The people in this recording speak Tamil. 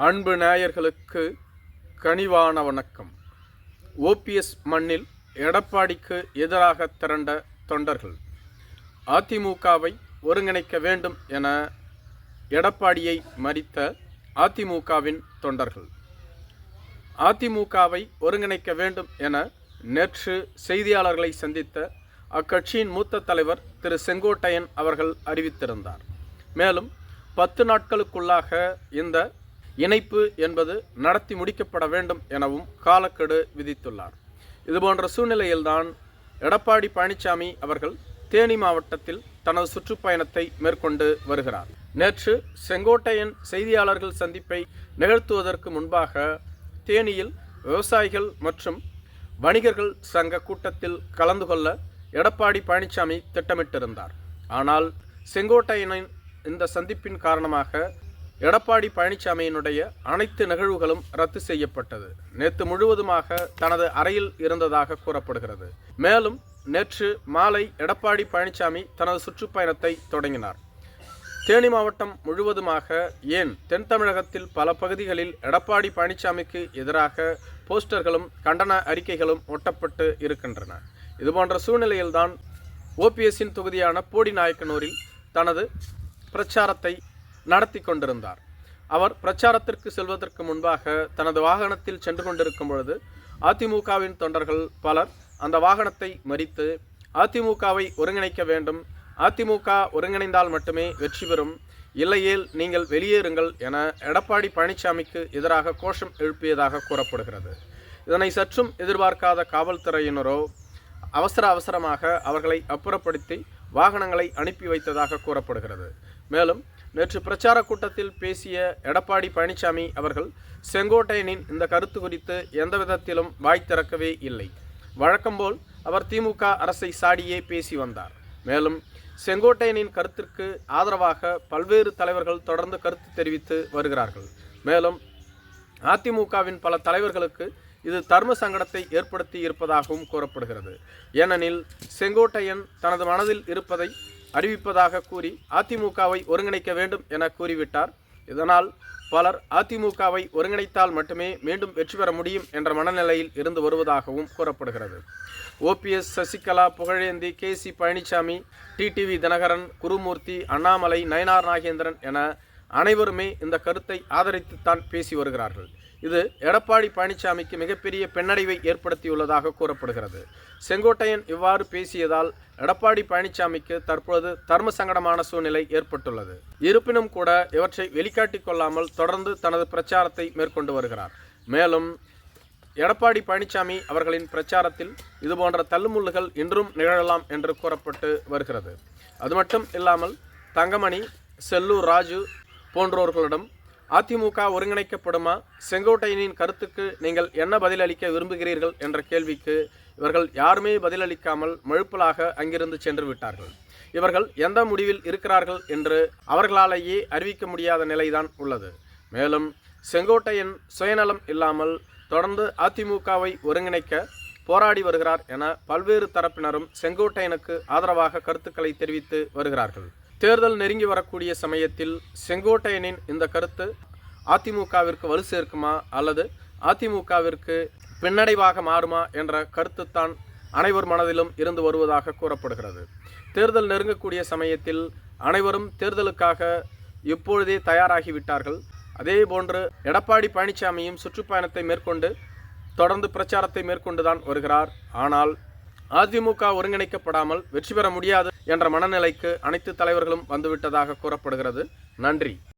அன்பு நேயர்களுக்கு கனிவான வணக்கம். ஓபிஎஸ் மண்ணில் எடப்பாடிக்கு எதிராக திரண்ட தொண்டர்கள். அதிமுகவை ஒருங்கிணைக்க வேண்டும் என எடப்பாடியை மறித்த அதிமுகவின் தொண்டர்கள். அதிமுகவை ஒருங்கிணைக்க வேண்டும் என நேற்று செய்தியாளர்களை சந்தித்த அக்கட்சியின் மூத்த தலைவர் திரு செங்கோட்டையன் அவர்கள் அறிவித்திருந்தார். மேலும் பத்து நாட்களுக்குள்ளாக இந்த இணைப்பு என்பது நடத்தி முடிக்கப்பட வேண்டும் எனவும் காலக்கெடு விதித்துள்ளார். இதுபோன்ற சூழ்நிலையில்தான் எடப்பாடி பழனிசாமி அவர்கள் தேனி மாவட்டத்தில் தனது சுற்றுப்பயணத்தை மேற்கொண்டு வருகிறார். நேற்று செங்கோட்டையன் செய்தியாளர்கள் சந்திப்பை நிகழ்த்துவதற்கு முன்பாக தேனியில் விவசாயிகள் மற்றும் வணிகர்கள் சங்க கூட்டத்தில் கலந்து கொள்ள எடப்பாடி பழனிசாமி திட்டமிட்டிருந்தார். ஆனால் செங்கோட்டையனின் இந்த சந்திப்பின் காரணமாக எடப்பாடி பழனிசாமியினுடைய அனைத்து நிகழ்வுகளும் ரத்து செய்யப்பட்டது. நேற்று முழுவதுமாக தனது அறையில் இருந்ததாக கூறப்படுகிறது. மேலும் நேற்று மாலை எடப்பாடி பழனிசாமி தனது சுற்றுப்பயணத்தை தொடங்கினார். தேனி மாவட்டம் முழுவதுமாக ஏன் தென் தமிழகத்தில் பல பகுதிகளில் எடப்பாடி பழனிசாமிக்கு எதிராக போஸ்டர்களும் கண்டன அறிக்கைகளும் ஒட்டப்பட்டு இருக்கின்றன. இதுபோன்ற சூழ்நிலையில்தான் ஓபிஎஸ்ஸின் தொகுதியான போடி நாயக்கனூரில் தனது பிரச்சாரத்தை நடத்தி கொண்டிருந்தார். அவர் பிரச்சாரத்திற்கு செல்வதற்கு முன்பாக தனது வாகனத்தில் சென்று கொண்டிருக்கும் பொழுது அதிமுகவின் தொண்டர்கள் பலர் அந்த வாகனத்தை மறித்து அதிமுகவை ஒருங்கிணைக்க வேண்டும் அதிமுக ஒருங்கிணைந்தால் மட்டுமே வெற்றி பெறும் இல்லையேல் நீங்கள் வெளியேறுங்கள் என எடப்பாடி பழனிசாமிக்கு எதிராக கோஷம் எழுப்பியதாக கூறப்படுகிறது. இதனை சற்றும் எதிர்பார்க்காத காவல்துறையினரோ அவசர அவசரமாக அவர்களை அப்புறப்படுத்தி வாகனங்களை அனுப்பி வைத்ததாக கூறப்படுகிறது. மேலும் நேற்று பிரச்சார கூட்டத்தில் பேசிய எடப்பாடி பழனிசாமி அவர்கள் செங்கோட்டையனின் இந்த கருத்து குறித்து எந்த விதத்திலும் வாய் திறக்கவே இல்லை. வழக்கம்போல் அவர் திமுக அரசை சாடியே பேசி வந்தார். மேலும் செங்கோட்டையனின் கருத்திற்கு ஆதரவாக பல்வேறு தலைவர்கள் தொடர்ந்து கருத்து தெரிவித்து வருகிறார்கள். மேலும் அதிமுகவின் பல தலைவர்களுக்கு இது தர்ம சங்கடத்தை ஏற்படுத்தி இருப்பதாகவும் கூறப்படுகிறது. ஏனெனில் செங்கோட்டையன் தனது மனதில் இருப்பதை அறிவிப்பதாக கூறி அதிமுகவை ஒருங்கிணைக்க வேண்டும் என கூறிவிட்டார். இதனால் பலர் அதிமுகவை ஒருங்கிணைத்தால் மட்டுமே மீண்டும் வெற்றி பெற முடியும் என்ற மனநிலையில் இருந்து வருவதாகவும் கூறப்படுகிறது. OPS Sasikala Pugazhendhi K. C. Palaniswami TTV Dhinakaran Gurumurthy Annamalai Nainar Nagendran என அனைவருமே இந்த கருத்தை ஆதரித்துத்தான் பேசி வருகிறார்கள். இது எடப்பாடி பழனிசாமிக்கு மிகப்பெரிய பின்னடைவை ஏற்படுத்தியுள்ளதாக கூறப்படுகிறது. செங்கோட்டையன் இவ்வாறு பேசியதால் எடப்பாடி பழனிசாமிக்கு தற்பொழுது தர்ம சங்கடமான சூழ்நிலை ஏற்பட்டுள்ளது. இருப்பினும் கூட இவற்றை வெளிக்காட்டிக் கொள்ளாமல் தொடர்ந்து தனது பிரச்சாரத்தை மேற்கொண்டு வருகிறார். மேலும் எடப்பாடி பழனிசாமி அவர்களின் பிரச்சாரத்தில் இதுபோன்ற தள்ளுமுள்ளுகள் இன்றும் நிகழலாம் என்று கூறப்பட்டு வருகிறது. அது மட்டும் இல்லாமல் தங்கமணி செல்லூர் ராஜு போன்றோர்களிடம் அதிமுக ஒருங்கிணைக்கப்படுமா? செங்கோட்டையனின் கருத்துக்கு நீங்கள் என்ன பதிலளிக்க விரும்புகிறீர்கள் என்ற கேள்விக்கு இவர்கள் யாருமே பதிலளிக்காமல் மழுப்பலாக அங்கிருந்து சென்று விட்டார்கள். இவர்கள் எந்த முடிவில் இருக்கிறார்கள் என்று அவர்களாலேயே அறிவிக்க முடியாத நிலைதான் உள்ளது. மேலும் செங்கோட்டையன் சுயநலம் இல்லாமல் தொடர்ந்து அதிமுகவை ஒருங்கிணைக்க போராடி வருகிறார் என பல்வேறு தரப்பினரும் செங்கோட்டையனுக்கு ஆதரவாக கருத்துக்களை தெரிவித்து வருகிறார்கள். தேர்தல் நெருங்கி வரக்கூடிய சமயத்தில் செங்கோட்டையனின் இந்த கருத்து அதிமுகவிற்கு வலு சேர்க்குமா அல்லது அதிமுகவிற்கு பின்னடைவாக மாறுமா என்ற கருத்து தான் அனைவர் மனதிலும் இருந்து வருவதாக கூறப்படுகிறது. தேர்தல் நெருங்கக்கூடிய சமயத்தில் அனைவரும் தேர்தலுக்காக இப்பொழுதே தயாராகிவிட்டார்கள் அதே போன்று எடப்பாடி பழனிசாமியும் சுற்றுப்பயணத்தை மேற்கொண்டு தொடர்ந்து பிரச்சாரத்தை மேற்கொண்டுதான் வருகிறார். ஆனால் அதிமுக ஒருங்கிணைக்கப்படாமல் வெற்றி பெற முடியாது. என்ற மனநிலைக்கு அனைத்து தலைவர்களும் வந்துவிட்டதாக கூறப்படுகிறது. நன்றி.